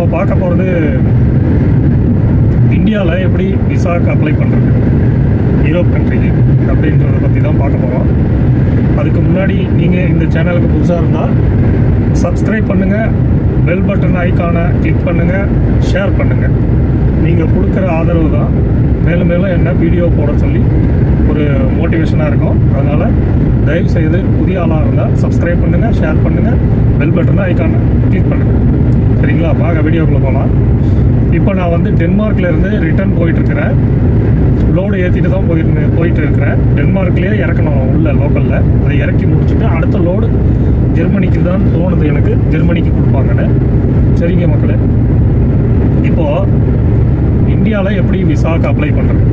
நம்ம பார்க்க போகிறது இந்தியாவில் எப்படி விசாக்கு அப்ளை பண்ணுறது யூரோப் கண்ட்ரிக்கு அப்படின்றத பற்றி தான் பார்க்க போகிறோம் அதுக்கு முன்னாடி நீங்கள் இந்த சேனலுக்கு புதுசாக இருந்தால் சப்ஸ்கிரைப் பண்ணுங்கள் பெல் பட்டன் ஐக்கானை கிளிக் பண்ணுங்கள் ஷேர் பண்ணுங்கள் நீங்கள் கொடுக்குற ஆதரவு தான் மேலும் மேலும் என்ன வீடியோ போட சொல்லி ஒரு மோட்டிவேஷனாக இருக்கும். அதனால் தயவு செய்து புதிய ஆளாக இருந்தால் சப்ஸ்கிரைப் பண்ணுங்கள் ஷேர் பண்ணுங்கள் பெல் பட்டன் ஐக்கானை கிளிக் பண்ணுங்கள் சரிங்களா? வாங்க வீடியோக்குள்ளே போகலாம் இப்போ நான் வந்து டென்மார்க்லேருந்து ரிட்டர்ன் போயிட்டுருக்கிறேன். லோடு ஏற்றிட்டு தான் போயிருந்து போயிட்டு இருக்கிறேன் டென்மார்க்லேயே இறக்கணும் உள்ள லோக்கலில் அதை இறக்கி முடிச்சுட்டு அடுத்த லோடு ஜெர்மனிக்கு தான் தோணுது எனக்கு. ஜெர்மனிக்கு கொடுப்பாங்கன்னு. சரிங்க மக்களே. இப்போது இந்தியாவில் எப்படி விசாக்கு அப்ளை பண்ணுறது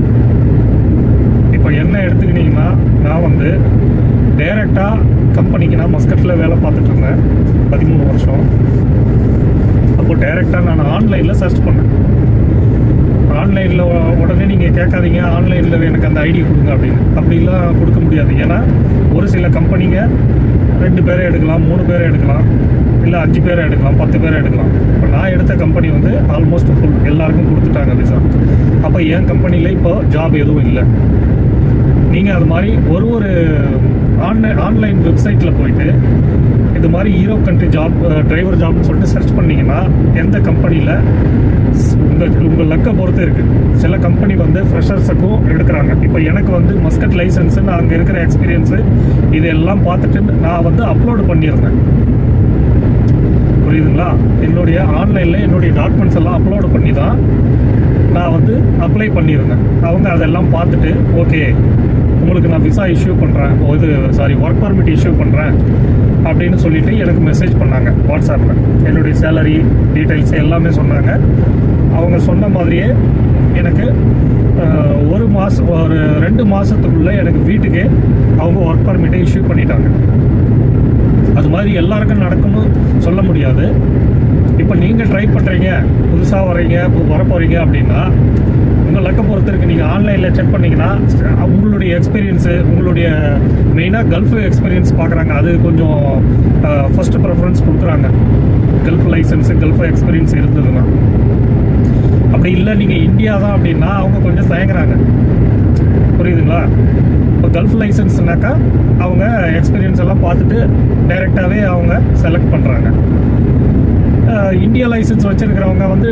இப்போ என்ன எடுத்துக்கிட்டிங்கன்னா நான் வந்து டைரெக்டாக கம்பெனிக்கு நான் மஸ்கட்டில் வேலை பார்த்துட்டு இருந்தேன் பதிமூணு வருஷம். அப்போ டைரெக்டாக நான் ஆன்லைனில் சர்ச் பண்ணேன். ஆன்லைனில் உடனே நீங்கள் கேட்காதீங்க ஆன்லைனில் எனக்கு அந்த ஐடி கொடுங்க அப்படின்னு. அப்படிலாம் கொடுக்க முடியாது. ஏன்னா ஒரு சில கம்பெனிங்க ரெண்டு பேரை எடுக்கலாம் மூணு பேரை எடுக்கலாம் இல்லை அஞ்சு பேரை எடுக்கலாம் பத்து பேரை எடுக்கலாம். இப்போ நான் எடுத்த கம்பெனி வந்து ஆல்மோஸ்ட் ஃபுல் எல்லாருக்கும் கொடுத்துட்டாங்க விசா அப்போ என் கம்பெனியில் இப்போ ஜாப் எதுவும் இல்லை. நீங்கள் அது மாதிரி ஒரு ஒரு ஆன்லைன் ஆன்லைன் வெப்சைட்டில் போயிட்டு இது மாதிரி ஹீரோ கண்ட்ரி ஜாப் டிரைவர் ஜாப்னு சொல்லிட்டு சர்ச் பண்ணீங்கன்னா எந்த கம்பெனியில் உங்கள் உங்கள் லக்கை பொறுத்து இருக்குது சில கம்பெனி வந்து ஃப்ரெஷர்ஸுக்கும் எடுக்கிறாங்க. இப்போ எனக்கு வந்து மஸ்கட் லைசன்ஸு நான் அங்கே இருக்கிற எக்ஸ்பீரியன்ஸு இதெல்லாம் பார்த்துட்டு நான் வந்து அப்லோடு பண்ணியிருந்தேன். புரியுதுங்களா? என்னுடைய ஆன்லைனில் என்னுடைய டாக்குமெண்ட்ஸ் எல்லாம் அப்லோடு பண்ணி தான் நான் வந்து அப்ளை பண்ணியிருந்தேன். அவங்க அதெல்லாம் பார்த்துட்டு ஓகே உங்களுக்கு நான் விசா இஷ்யூ பண்ணுறேன் இது சாரி ஒர்க் பர்மிட் இஷ்யூ பண்ணுறேன் அப்படின்னு சொல்லிட்டு எனக்கு மெசேஜ் பண்ணாங்க வாட்ஸ்அப்பில் என்னுடைய சேலரி டீட்டெயில்ஸ் எல்லாமே சொன்னாங்க. அவங்க சொன்ன மாதிரியே எனக்கு ஒரு மாதம் ஒரு ரெண்டு மாதத்துக்குள்ளே எனக்கு வீட்டுக்கே அவங்க ஒர்க் பர்மிட்டை இஷ்யூ பண்ணிட்டாங்க. அது மாதிரி எல்லாருக்கும் நடக்கணும் சொல்ல முடியாது. இப்போ நீங்கள் ட்ரை பண்ணுறீங்க புதுசாக வரீங்க பு- வர போகிறீங்க அப்படின்னா உங்கள் லக்க பொறுத்தருக்கு. நீங்கள் ஆன்லைனில் செக் பண்ணிங்கன்னா உங்களுடைய எக்ஸ்பீரியன்ஸு உங்களுடைய மெயினாக கல்ஃப் எக்ஸ்பீரியன்ஸ் பார்க்குறாங்க அது கொஞ்சம் ஃபஸ்ட்டு ப்ரிஃபரன்ஸ் கொடுக்குறாங்க. கல்ஃப் லைசன்ஸு கல்ஃப் எக்ஸ்பீரியன்ஸ் இருந்ததுன்னா. அப்படி இல்லை நீங்கள் இந்தியா தான் அப்படின்னா அவங்க கொஞ்சம் தயங்குறாங்க. புரியுதுங்களா? இப்போ கல்ஃப் லைசன்ஸ்னாக்கா அவங்க எக்ஸ்பீரியன்ஸ் எல்லாம் பார்த்துட்டு டைரெக்டாகவே அவங்க செலக்ட் பண்ணுறாங்க இந்தியா லைசன்ஸ் வச்சுருக்கிறவங்க வந்து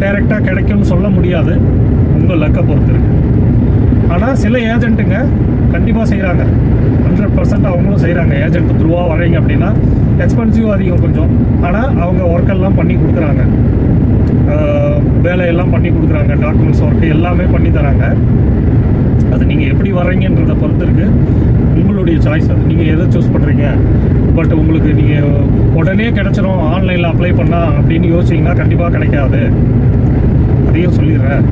டைரெக்டாக கிடைக்கும்னு சொல்ல முடியாது உங்கள் லக்கை பொறுத்து ஆனால் சில ஏஜென்ட்டுங்க கண்டிப்பாக செய்கிறாங்க ஹண்ட்ரட் பர்சன்ட் அவங்களும் செய்கிறாங்க ஏஜென்ட் த்ரூவாக வரீங்க அப்படின்னா எக்ஸ்பென்சிவ் அதிகம் கொஞ்சம். ஆனால் அவங்க ஒர்க்கெல்லாம் பண்ணி கொடுக்குறாங்க. வேலையெல்லாம் பண்ணி கொடுக்குறாங்க. டாக்குமெண்ட்ஸ் ஒர்க்கு எல்லாமே பண்ணி தராங்க. அது நீங்கள் எப்படி வர்றீங்கன்றத பொறுத்து இருக்குது உங்களுடைய சாய்ஸ் அது. நீங்கள் எதை சூஸ் பண்ணுறீங்க பட் உங்களுக்கு நீங்கள் உடனே கிடச்சிரும். ஆன்லைனில் அப்ளை பண்ணால் அப்படின்னு யோசிச்சிங்கன்னா கண்டிப்பாக கிடைக்காது. அதையும் சொல்லிடுறேன்.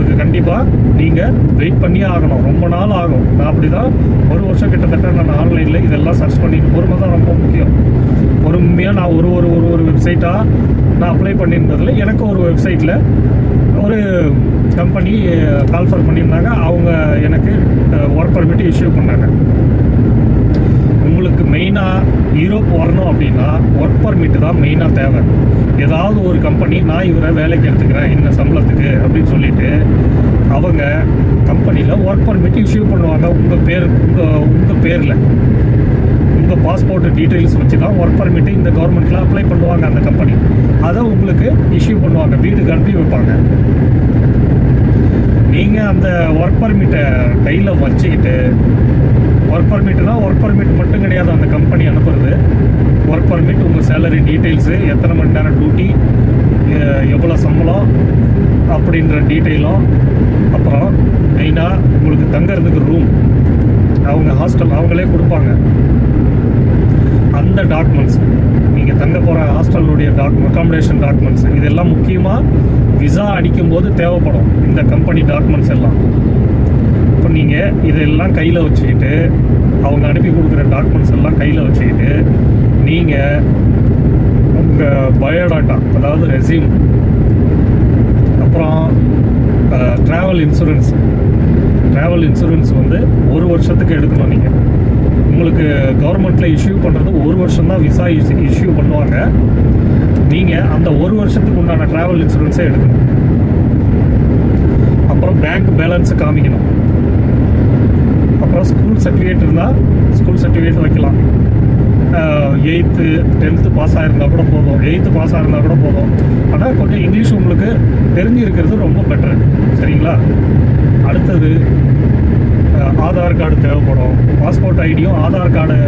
உங்களுக்கு கண்டிப்பாக நீங்கள் வெயிட் பண்ணியே ஆகணும். ரொம்ப நாள் ஆகும். நான் அப்படி தான் ஒரு வருஷம் கிட்டத்தட்ட நான் ஆன்லைனில் இதெல்லாம் சர்ச் பண்ணிட்டு பொறுமை தான் ரொம்ப முக்கியம். பொறுமையாக நான் ஒரு ஒரு ஒரு ஒரு வெப்சைட்டாக நான் அப்ளை பண்ணியிருந்ததில் எனக்கு ஒரு வெப்சைட்டில் ஒரு கம்பெனி கால்ஃபர் பண்ணியிருந்தாங்க. அவங்க எனக்கு ஒர்க் பர்மிட் இஷ்யூ பண்ணாங்க. உங்களுக்கு மெயினாக யூரோப் வரணும் அப்படின்னா ஒர்க் பர்மிட் தான் மெயினாக தேவை. ஏதாவது ஒரு கம்பெனி நான் இவரை வேலைக்கு எடுத்துக்கிறேன் இந்த சம்பளத்துக்கு அப்படின்னு சொல்லிட்டு அவங்க கம்பெனியில் ஒர்க் பர்மிட் இஷ்யூ பண்ணுவாங்க. உங்கள் பேர் உங்கள் உங்கள் பேரில். உங்கள் பாஸ்போர்ட் டீட்டெயில்ஸ் வச்சு தான் ஒர்க் பர்மிட்டு இந்த கவர்மெண்ட்டில் அப்ளை பண்ணுவாங்க அந்த கம்பெனி அதை உங்களுக்கு இஷ்யூ பண்ணுவாங்க. வீட்டுக்கு அனுப்பி வைப்பாங்க. நீங்கள் அந்த ஒர்க் பர்மிட்டை கையில் வச்சுக்கிட்டு ஒர்க் பர்மிட்னா ஒர்க் பர்மிட் மட்டும் கிடையாது அந்த கம்பெனி அனுப்புறது. ஒர்க் பர்மிட் உங்கள் சேலரி டீட்டெயில்ஸு எத்தனை மணி நேரம் டியூட்டி எவ்வளோ சம்பளம் அப்படின்ற டீட்டெயிலும் அப்புறம் மெயினாக உங்களுக்கு தங்கிறதுக்கு ரூம் அவங்க ஹாஸ்டல் அவங்களே கொடுப்பாங்க. அந்த டாக்குமெண்ட்ஸ் நீங்கள் தங்க போகிற ஹாஸ்டலுடைய டாக் அக்காமடேஷன் டாக்குமெண்ட்ஸ் இதெல்லாம் முக்கியமாக விசா அடிக்கும்போது தேவைப்படும். இந்த கம்பெனி டாக்குமெண்ட்ஸ் எல்லாம். சொன்னீங்க. நீங்கள் இதெல்லாம் கையில் வச்சுக்கிட்டு அவங்க அனுப்பி கொடுக்குற டாக்குமெண்ட்ஸ் எல்லாம் கையில் வச்சுக்கிட்டு நீங்கள் உங்கள் பயோடாட்டா அதாவது ரெசியூம் அப்புறம் ட்ராவல் இன்சூரன்ஸ் ட்ராவல் இன்சூரன்ஸ் வந்து ஒரு வருஷத்துக்கு எடுக்கணும் நீங்கள் உங்களுக்கு கவர்மெண்ட்டில் இஷ்யூ பண்ணுறது ஒரு வருஷம் தான் விசா இஷ்யூ பண்ணுவாங்க. நீங்கள் அந்த ஒரு வருஷத்துக்கு உண்டான ட்ராவல் இன்சூரன்ஸே எடுக்கணும். அப்புறம் பேங்க் பேலன்ஸை காமிக்கணும். அப்புறம் ஸ்கூல் சர்டிஃபிகேட் இருந்தால் ஸ்கூல் சர்டிஃபிகேட் வைக்கலாம். எயித்து டென்த்து பாஸ் ஆகிருந்தால் கூட போதும். எயித்து பாஸ் ஆகிருந்தால் கூட போதும். ஆனால் கொஞ்சம் இங்கிலீஷ் உங்களுக்கு தெரிஞ்சிருக்கிறது ரொம்ப பெட்டர் சரிங்களா? அடுத்தது ஆதார் கார்டு தேவைப்படும். பாஸ்போர்ட் ஐடியும் ஆதார் கார்டு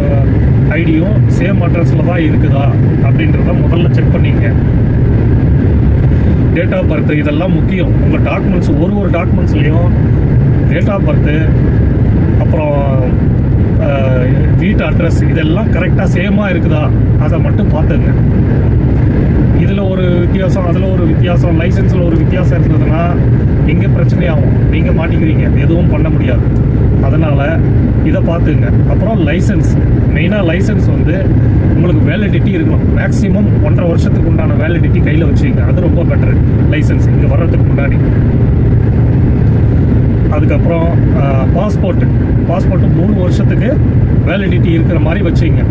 ஐடியும் சேம் அட்ரஸில் தான் இருக்குதா? அப்படின்றத முதல்ல செக் பண்ணிங்க. டேட் ஆஃப் பர்த் இதெல்லாம் முக்கியம். உங்கள் டாக்குமெண்ட்ஸ் ஒரு ஒரு டாக்குமெண்ட்ஸ்லேயும் டேட் ஆஃப் பர்த்து அப்புறம் வீட்டு அட்ரஸ் இதெல்லாம் கரெக்டாக சேமாக இருக்குதா? அதை மட்டும் பார்த்துங்க. இதில் ஒரு வித்தியாசம் அதில் ஒரு வித்தியாசம் லைசன்ஸில் ஒரு வித்தியாசம் இருந்ததுன்னா இங்கே பிரச்சனையாகும். நீங்கள் மாட்டிக்கிறீங்க. எதுவும் பண்ண முடியாது. அதனால் இதை பார்த்துங்க. அப்புறம் லைசன்ஸ் மெயினாக லைசன்ஸ் வந்து உங்களுக்கு வேலிடிட்டி இருக்கணும். மேக்ஸிமம் ஒன்றரை வருஷத்துக்கு உண்டான வேலிடிட்டி கையில் வச்சுங்க. அது ரொம்ப பெட்டர் லைசன்ஸ் இங்கே வர்றதுக்கு முன்னாடி. அதுக்கப்புறம் பாஸ்போர்ட்டு பாஸ்போர்ட்டு மூணு வருஷத்துக்கு வேலிடிட்டி இருக்கிற மாதிரி வச்சுங்க.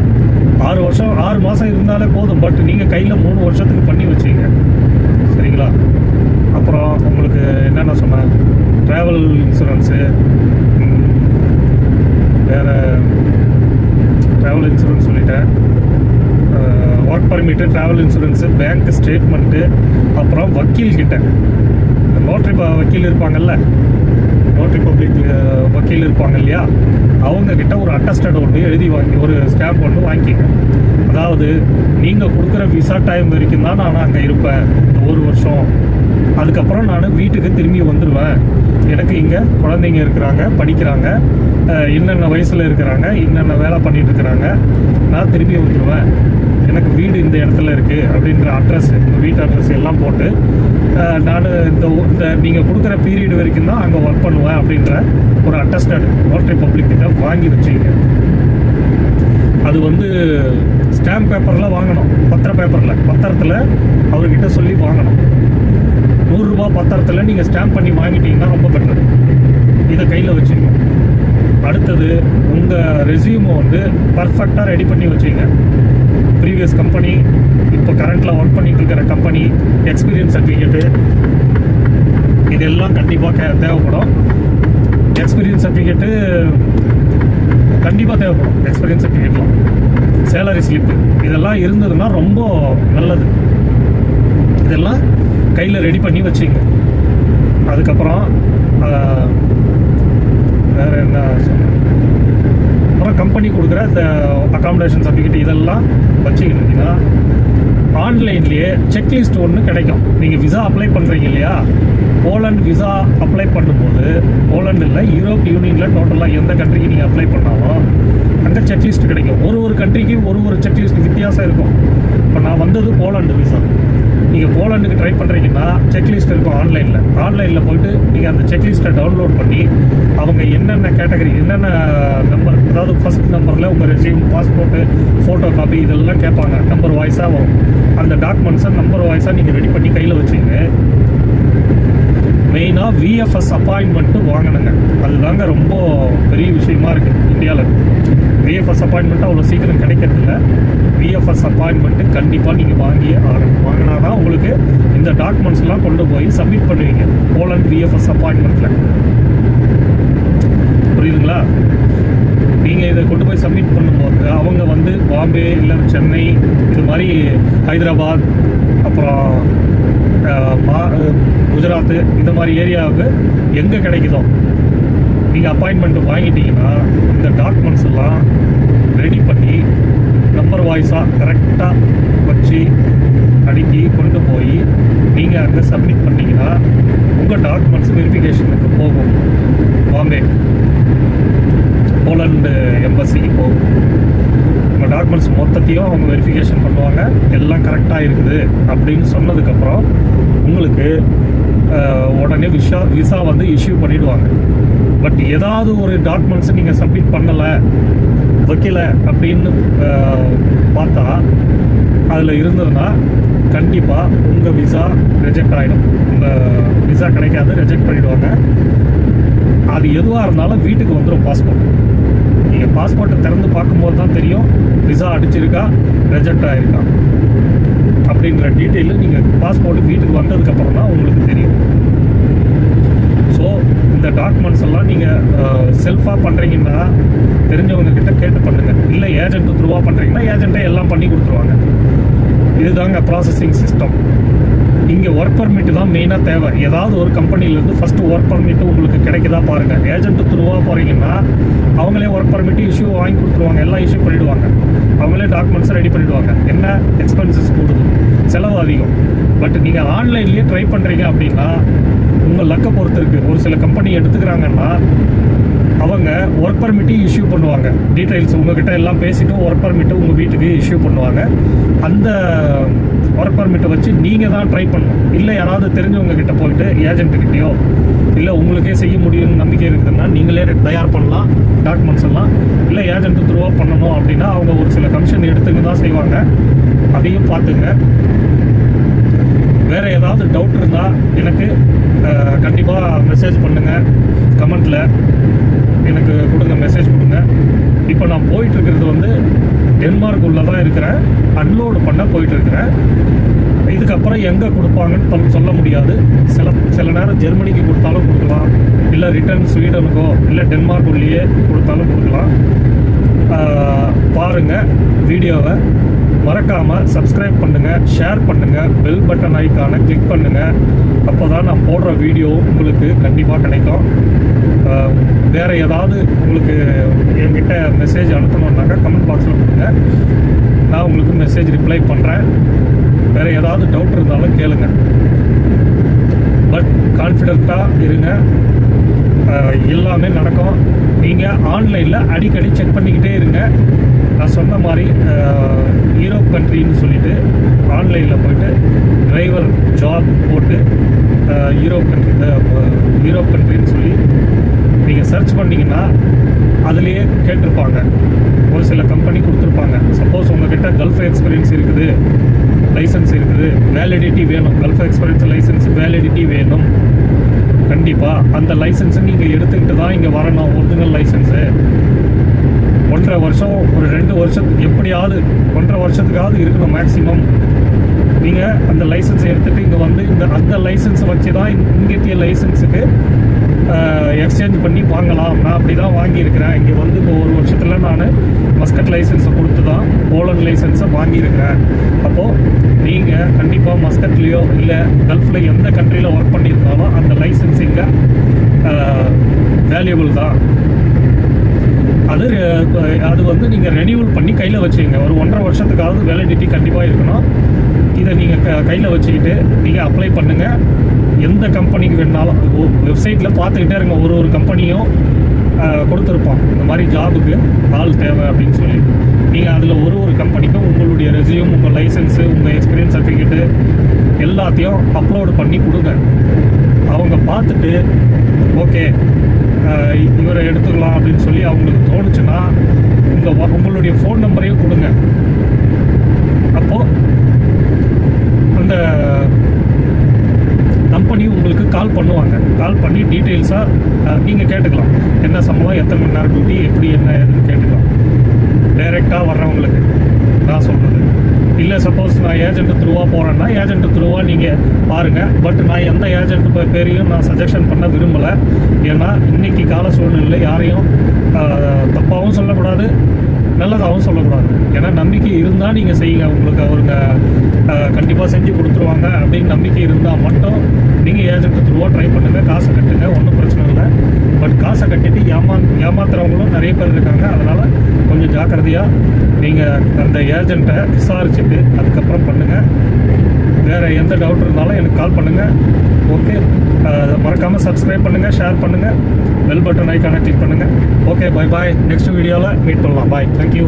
ஆறு வருஷம் ஆறு மாதம் இருந்தாலே போதும். பட் நீங்கள் கையில் மூணு வருஷத்துக்கு பண்ணி வச்சுங்க. சரிங்களா? அப்புறம் உங்களுக்கு என்னென்ன சொன்னேன்? ட்ராவல் இன்சூரன்ஸு வேறு ட்ராவல் இன்சூரன்ஸ் சொல்லிட்டேன். Work permit travel insurance bank statement அப்புறம் வக்கீல்கிட்ட. நோட்ரி வக்கீல் இருப்பாங்கல்ல? நோட்ரி பப்ளிக் வக்கீல் இருப்பாங்க இல்லையா? அவங்கக்கிட்ட ஒரு அட்டஸ்டட் ஒன்று எழுதி வாங்கி ஒரு ஸ்டாம்ப் ஒன்று வாங்கிக்கோங்க. அதாவது நீங்கள் கொடுக்குற விசா டைம் வரைக்கும் தான் நான் அங்கே இருப்பேன். இந்த ஒரு வருஷம். அதுக்கப்புறம் நான் வீட்டுக்கு திரும்பி வந்துடுவேன் எனக்கு இங்கே குழந்தைங்க இருக்கிறாங்க படிக்கிறாங்க. என்னென்ன வயசில் இருக்கிறாங்க என்னென்ன வேலை பண்ணிகிட்டு இருக்கிறாங்க. நான் திரும்பி வந்துடுவேன் எனக்கு வீடு இந்த இடத்துல இருக்குது அப்படின்ற அட்ரஸ் வீட்டு அட்ரஸ் எல்லாம் போட்டு நான் இந்த இந்த நீங்கள் கொடுக்குற பீரியட் வரைக்கும் தான் அங்கே ஒர்க் பண்ணுவேன் அப்படின்ற ஒரு அட்டஸ்டட் நோட்ரி பப்ளிக் கிட்ட வாங்கி வச்சுங்க அது வந்து ஸ்டாம்ப் பேப்பரில் வாங்கணும் பத்திர பேப்பரில் பத்திரத்தில் அவர்கிட்ட சொல்லி வாங்கணும். நூறுரூபா பத்திரத்தில் நீங்கள் ஸ்டாம்ப் பண்ணி வாங்கிட்டீங்கன்னா ரொம்ப பெட்டர் இதை கையில் வச்சுக்கணும் அடுத்தது உங்கள் ரெசியூமை வந்து பர்ஃபெக்டாக ரெடி பண்ணி வச்சுங்க ப்ரீவியஸ் கம்பெனி இப்போ கரண்ட்டில் ஒர்க் பண்ணிகிட்டு இருக்கிற கம்பெனி எக்ஸ்பீரியன்ஸ் சர்டிஃபிகேட்டு இதெல்லாம் கண்டிப்பாக தேவைப்படும். எக்ஸ்பீரியன்ஸ் சர்டிஃபிகேட்டு கண்டிப்பாக தேவைப்படும். எக்ஸ்பீரியன்ஸ் சர்டிஃபிகேட்லாம் சேலரி ஸ்லிப்பு இதெல்லாம் இருந்ததுன்னா ரொம்ப நல்லது. இதெல்லாம் கையில் ரெடி பண்ணி வச்சுங்க. அதுக்கப்புறம் வேறு என்ன சொன்னேன் கம்பெனி கொடுக்குற இந்த அகாமடேஷன் சர்டிஃபிகேட் இதெல்லாம் வச்சுக்கிட்டீங்கன்னா ஆன்லைன்லேயே செக்லிஸ்ட் ஒன்று கிடைக்கும். நீங்கள் விசா அப்ளை பண்ணுறீங்க இல்லையா? போலண்ட் விசா அப்ளை பண்ணும்போது போலண்ட் இல்லை யூரோப் யூனியனில் டோட்டலாக எந்த கண்ட்ரிக்கு நீங்கள் அப்ளை பண்ணாலும் அங்கே செக்லிஸ்ட் கிடைக்கும். ஒரு ஒரு கண்ட்ரிக்கும் ஒரு ஒரு செக்லிஸ்ட் வித்தியாசம் இருக்கும். இப்போ நான் வந்தது போலாண்டு விசா நீங்கள் போலண்டுக்கு ட்ரை பண்ணுறீங்கன்னா செக்லிஸ்ட் இருக்கும் ஆன்லைனில் ஆன்லைனில் போயிட்டு நீங்கள் அந்த செக்லிஸ்ட்டை டவுன்லோட் பண்ணி அவங்க என்னென்ன கேட்டகரி என்னென்ன நம்பர் அதாவது ஃபஸ்ட் நம்பரில் உங்கள் ரெசியூம் பாஸ்போர்ட்டு ஃபோட்டோ காப்பி இதெல்லாம் கேட்பாங்க. நம்பர் வாய்ஸாக வரும். அந்த டாக்குமெண்ட்ஸை நம்பர் வாய்ஸாக நீங்கள் ரெடி பண்ணி கையில் வச்சுங்க மெயினாக விஎஃப்எஸ் அப்பாயின்மெண்ட்டு வாங்கினேங்க. அதுதாங்க ரொம்ப பெரிய விஷயமா இருக்குது இந்தியாவில் விஎஃப்எஸ் அப்பாயின்மெண்ட்டு அவ்வளோ சீக்கிரம் கிடைக்கிறதில்ல. விஎஃப்எஸ் அப்பாயின்மெண்ட்டு கண்டிப்பாக நீங்கள் வாங்கியே ஆகணும். வாங்கினா தான் உங்களுக்கு இந்த டாக்குமெண்ட்ஸ்லாம் கொண்டு போய் சப்மிட் பண்ணுவீங்க. போலண்ட் விஎஃப்எஸ் அப்பாயின்மெண்ட்டில் புரியுதுங்களா? நீங்கள் இதை கொண்டு போய் சப்மிட் பண்ணும்போது அவங்க வந்து பாம்பே இல்லை சென்னை இது மாதிரி ஹைதராபாத் அப்புறம் மா- குஜராத்து இந்த மாதிரி ஏரியாவுக்கு எங்கே கிடைக்குதோ? நீங்கள் அப்பாயின்மெண்ட் வாங்கிட்டீங்கன்னா இந்த டாக்குமெண்ட்ஸ் எல்லாம் ரெடி பண்ணி நம்பர் வாய்ஸாக கரெக்டாக வச்சு அடுக்கி கொண்டு போய் நீங்கள் அங்கே சப்மிட் பண்ணீங்கன்னா உங்கள் டாக்குமெண்ட்ஸ் வெரிஃபிகேஷனுக்கு போகும். பாம்பே. போலண்டு எம்பசிக்கு போகும். உங்கள் டாக்குமெண்ட்ஸ் மொத்தத்தையும் அவங்க வெரிஃபிகேஷன் பண்ணுவாங்க. எல்லாம் கரெக்டாக இருக்குது அப்படின்னு சொன்னதுக்கப்புறம் உங்களுக்கு உடனே விசா விசா வந்து இஷ்யூ பண்ணிவிடுவாங்க பட் ஏதாவது ஒரு டாக்குமெண்ட்ஸை நீங்கள் சப்மிட் பண்ணலை வைக்கல அப்படின்னு பார்த்தா அதில் இருந்ததுன்னா கண்டிப்பாக உங்கள் விசா ரிஜெக்ட் ஆகிடும் உங்கள் விசா கிடைக்காது ரிஜெக்ட் பண்ணிவிடுவாங்க அது எதுவாக இருந்தாலும் வீட்டுக்கு வந்துடும் பாஸ்போர்ட் நீங்கள் பாஸ்போர்ட்டை திறந்து பார்க்கும்போது தான் தெரியும் விசா அடிச்சிருக்கா ரிஜெக்ட் ஆகிருக்கா அப்படின்ற டீட்டெயிலு நீங்கள் பாஸ்போர்ட்டு வீட்டுக்கு வந்ததுக்கப்புறம் தான் உங்களுக்கு தெரியும். ஸோ இந்த டாக்குமெண்ட்ஸ் எல்லாம் நீங்கள் செல்ஃபாக பண்ணுறீங்கன்னா தெரிஞ்சவங்க கிட்ட கேட்டு பண்ணுங்கள் இல்லை ஏஜென்ட் த்ரூவாக பண்ணுறீங்கன்னா ஏஜென்ட்டே எல்லாம் பண்ணி கொடுத்துருவாங்க. இதுதாங்க ப்ராசஸிங் சிஸ்டம் இங்கே ஒர்க் பர்மிட் தான் மெயினாக தேவை. ஏதாவது ஒரு கம்பெனிலேருந்து ஃபஸ்ட்டு ஒர்க் பர்மிட் உங்களுக்கு கிடைக்குதா பாருங்கள் ஏஜென்ட் த்ரூவாக போகிறீங்கன்னா அவங்களே ஒர்க் பர்மிட் இஷ்யூ வாங்கி கொடுத்துருவாங்க. எல்லாம் இஷ்யூ பண்ணிவிடுவாங்க அவங்களே டாக்குமெண்ட்ஸ் ரெடி பண்ணிவிடுவாங்க என்ன? எக்ஸ்பென்சஸ் கூடுது. செலவு அதிகம். பட் நீங்கள் ஆன்லைன்லேயே ட்ரை பண்ணுறீங்க அப்படின்னா உங்கள் லக்கை பொறுத்து இருக்குது ஒரு சில கம்பெனி எடுத்துக்கிறாங்கன்னா அவங்க ஒர்க் பர்மிட்டையும் இஷ்யூ பண்ணுவாங்க. டீட்டெயில்ஸ் உங்ககிட்ட எல்லாம் பேசிட்டு ஒர்க் பர்மிட்டை உங்கள் வீட்டுக்கு இஷ்யூ பண்ணுவாங்க. அந்த ஒர்க் பர்மிட்டை வச்சு நீங்கள் தான் ட்ரை பண்ணணும். இல்லை யாராவது தெரிஞ்சவங்க கிட்ட போயிட்டு ஏஜென்ட்டுக்கிட்டேயோ இல்லை உங்களுக்கே செய்ய முடியும்னு நம்பிக்கை இருக்குதுன்னா நீங்களே தயார் பண்ணலாம் டாக்குமெண்ட்ஸ் எல்லாம். இல்லை ஏஜென்ட் த்ரூவாக பண்ணணும் அப்படின்னா அவங்க ஒரு சில கமிஷன் எடுத்துங்க தான் செய்வாங்க. அதையும் பார்த்துங்க. வேறு ஏதாவது டவுட் இருந்தால் எனக்கு கண்டிப்பாக மெசேஜ் பண்ணுங்கள் கமெண்ட்டில் எனக்கு கொடுங்க மெசேஜ் கொடுங்க. இப்போ நான் போயிட்டு இருக்கிறது வந்து டென்மார்க் உள்ள தான் இருக்கிறேன். அன்லோடு பண்ண போயிட்டு இருக்கிறேன் இதுக்கப்புறம் எங்கே கொடுப்பாங்கன்னு சொல்ல- சொல்ல முடியாது. சில சில நேரம் ஜெர்மனிக்கு கொடுத்தாலும் கொடுக்கலாம். இல்லை ரிட்டர்ன் ஸ்வீடனுக்கோ இல்லை டென்மார்க் உள்ளேயே கொடுத்தாலும் கொடுக்கலாம். பாருங்கள் வீடியோவை மறக்காம சப்ஸ்கிரைப் பண்ணுங்க ஷேர் பண்ணுங்க பெல் பட்டன் ஐக்கானை கிளிக் பண்ணுங்க. அப்போதான் நான் போடுற வீடியோ உங்களுக்கு கண்டிப்பாக கிடைக்கும். வேறு வேற ஏதாவது உங்களுக்கு என்கிட்ட மெசேஜ் அனுப்பணுன்னாக்கா கமெண்ட் பாக்ஸில் கொடுங்க. நான் உங்களுக்கு மெசேஜ் ரிப்ளை பண்ணுறேன் வேற ஏதாவது டவுட் இருந்தாலும் கேளுங்க. பட் கான்ஃபிடென்ட்டாக இருங்க. எல்லாமே நடக்கும். நீங்கள் ஆன்லைனில் அடிக்கடி செக் பண்ணிக்கிட்டே இருங்க. நான் சொன்ன மாதிரி அஹ், யூரோப் கண்ட்ரின்னு சொல்லிட்டு ஆன்லைனில் போயிட்டு டிரைவர் ஜாப் போட்டு uh, Europe country uh, Europe கண்ட்ரின்னு சொல்லி நீங்கள் சர்ச் பண்ணிங்கன்னா அதுலேயே கேட்டிருப்பாங்க. ஒரு சில கம்பெனி கொடுத்துருப்பாங்க. சப்போஸ் உங்ககிட்ட கல்ஃப் எக்ஸ்பீரியன்ஸ் இருக்குது லைசன்ஸ் இருக்குது வேலிடிட்டி வேணும். கல்ஃப் எக்ஸ்பீரியன்ஸ் லைசன்ஸ் வேலிடிட்டி வேணும். கண்டிப்பாக அந்த லைசன்ஸை நீங்கள் எடுத்துக்கிட்டு தான் இங்கே வரணும் ஒரிஜினல் லைசன்ஸு ஒன்றரை வருஷம் ஒரு ரெண்டு வருஷத்துக்கு எப்படியாவது ஒன்றரை வருஷத்துக்காவது இருக்கணும் மேக்ஸிமம் நீங்கள் அந்த லைசன்ஸை எடுத்துகிட்டு இங்கே வந்து இந்த அந்த லைசன்ஸை வச்சு தான் இங்கத்திய லைசன்ஸுக்கு எக்ஸ்சேஞ்ச் பண்ணி வாங்கலாம். நான் அப்படி தான் வாங்கியிருக்கிறேன். இங்கே வந்து இப்போ ஒரு வருஷத்தில் நான் மஸ்கட் லைசன்ஸை கொடுத்து தான் போலண்ட் லைசன்ஸை வாங்கியிருக்கிறேன். அப்போது நீங்கள் கண்டிப்பாக மஸ்கட்லேயோ இல்லை கல்ஃபில் எந்த கண்ட்ரியில் ஒர்க் பண்ணியிருந்தாலும் அந்த லைசன்ஸ் இங்கே வேல்யூபிள் தான். அது அது வந்து நீங்கள் ரெனியூவல் பண்ணி கையில் வச்சுக்கோங்க. ஒரு ஒன்றரை வருஷத்துக்காவது வேலிடிட்டி கண்டிப்பாக இருக்கணும். இதை நீங்கள் க கையில் வச்சுக்கிட்டு நீங்கள் அப்ளை பண்ணுங்கள் எந்த கம்பெனிக்கு வேணாலும் வெப்சைட்டில் பார்த்துக்கிட்டே இருங்க. ஒரு ஒரு கம்பெனியும் கொடுத்துருப்பான். கொடுத்துருப்போம் இந்த மாதிரி ஜாபுக்கு ஆள் தேவை அப்படின்னு சொல்லி. நீங்கள் அதில் ஒரு ஒரு கம்பெனிக்கும் உங்களுடைய ரெசியூம் உங்கள் லைசன்ஸு உங்கள் எக்ஸ்பீரியன்ஸ் சர்டிஃபிகேட்டு எல்லாத்தையும் அப்லோடு பண்ணி கொடுங்க. அவங்க பார்த்துட்டு ஓகே இவரை எடுத்துக்கலாம் அப்படின்னு சொல்லி அவங்களுக்கு தோணுச்சுன்னா இந்த வ- உங்களுடைய ஃபோன் நம்பரையும் கொடுங்க. அப்போது அந்த கம்பெனி உங்களுக்கு கால் பண்ணுவாங்க. கால் பண்ணி டீட்டெயில்ஸாக நீங்கள் கேட்டுக்கலாம். என்ன சம்பளம் எத்தனை மணி நேரம் டியூட்டி எப்படி என்ன ஏதுன்னு கேட்டுக்கலாம். டைரெக்டாக வர்றவங்களுக்கு நான் சொல்கிறது இல்லை சப்போஸ் நான் ஏஜென்ட் த்ரூவாக போனேன்னா ஏஜென்ட் த்ரூவாக நீங்கள் பாருங்கள் பட் நான் எந்த ஏஜென்ட் பேரையும் நான் சஜஷன் பண்ண விரும்பலை. ஏன்னா இன்னைக்கு கால சூழ்நிலை யாரையும் தப்பாகவும் சொல்லக்கூடாது. நல்லதாகவும் சொல்லக்கூடாது. ஏன்னா நம்பிக்கை இருந்தால் நீங்கள் செய்யுங்க. உங்களுக்கு அவருங்க கண்டிப்பாக செஞ்சு கொடுத்துருவாங்க அப்படின்னு நம்பிக்கை இருந்தால் மட்டும் நீங்கள் ஏஜென்ட் த்ரூவாக ட்ரை பண்ணுங்கள் காசை கட்டுங்க. ஒன்றும் பிரச்சனை இல்லை. பட் காசை கட்டிட்டு ஏமா ஏமாத்துறவங்களும் நிறைய பேர் இருக்காங்க. அதனால் கொஞ்சம் ஜாக்கிரதையாக நீங்கள் அந்த ஏஜென்ட்டை விசாரிச்சுட்டு அதுக்கப்புறம் பண்ணுங்கள் வேறு எந்த டவுட் இருந்தாலும் எனக்கு கால் பண்ணுங்கள் ஓகே மறக்காமல் சப்ஸ்கிரைப் பண்ணுங்கள் ஷேர் பண்ணுங்கள் பெல் பட்டன் ஐக்கானை கிளிக் பண்ணுங்கள் ஓகே பை பாய் நெக்ஸ்ட் வீடியோவில் மீட் பண்ணலாம். Bye thank you